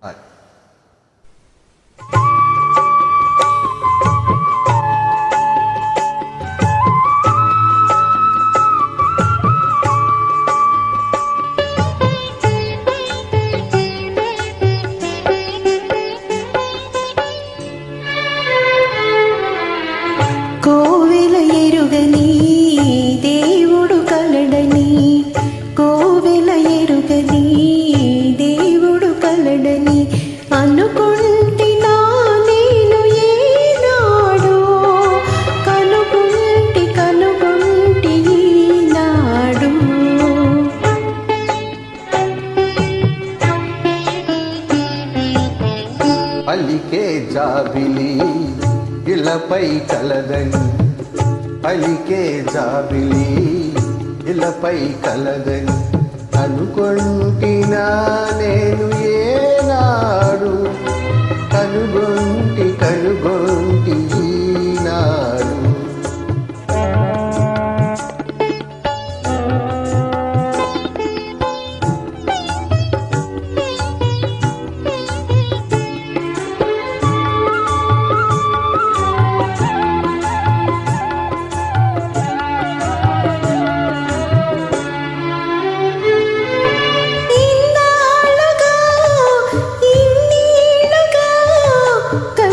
哎 దేవుడు కలడని అనుకుంటినా నేను ఏనాడు. కనుకుంటి కనుకుంటి ఈనాడు. పలికే జాబిలి ఇలపై కలదని. పలికే జాబిలి ఇలపై కలదని. అనుకుంటున్నా నేను ఏనాడు 对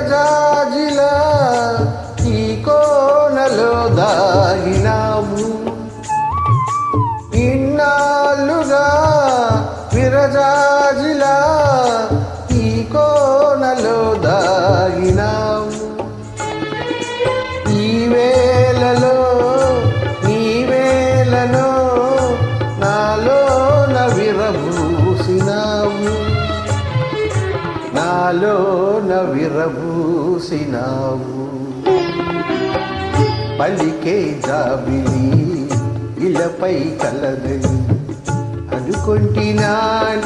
가자. విరబూసినావు పలికే జాబిలి ఇలపై కలదని అనుకుంటినా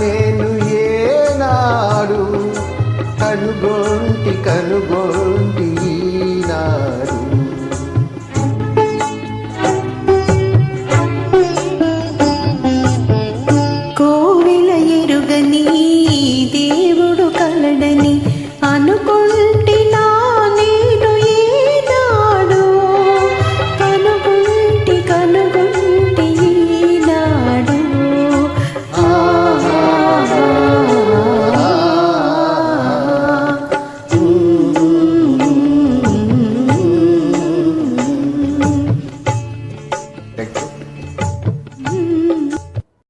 నేను ఏనాడు కనుగొంటి కనుగొంటి